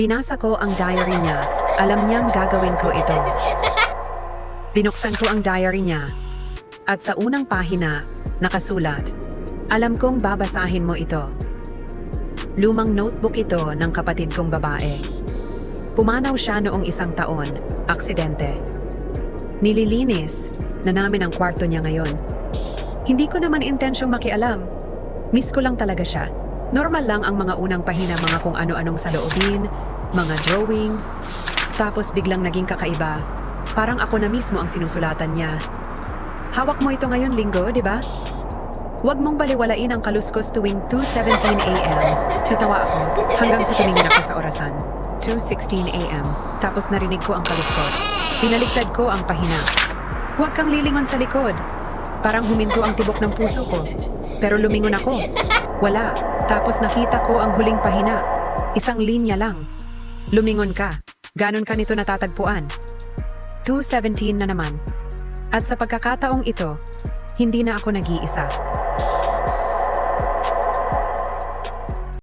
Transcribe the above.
Binasa ko ang diary niya. Alam niyang gagawin ko ito. Binuksan ko ang diary niya. At sa unang pahina, nakasulat, Alam kong babasahin mo ito. Lumang notebook ito ng kapatid kong babae. Pumanaw siya noong isang taon, aksidente. Nililinis na namin ang kwarto niya ngayon. Hindi ko naman intensyong makialam. Miss ko lang talaga siya. Normal lang ang mga unang pahina mga kung ano-anong saloobin, mga drawing, tapos biglang naging kakaiba. Parang ako na mismo ang sinusulatan niya. Hawak mo ito ngayon linggo, di ba? Huwag mong baliwalain ang kaluskos tuwing 2.17 a.m. Natawa ako hanggang sa tumingin ako sa orasan. 2.16 a.m. Tapos narinig ko ang kaluskos. Inaligtad ko ang pahina. Huwag kang lilingon sa likod. Parang huminto ang tibok ng puso ko. Pero lumingon ako. Wala. Tapos nakita ko ang huling pahina. Isang linya lang. Lumingon ka. Ganon ka nito natatagpuan. 2.17 na naman. At sa pagkakataong ito, hindi na ako nag-iisa.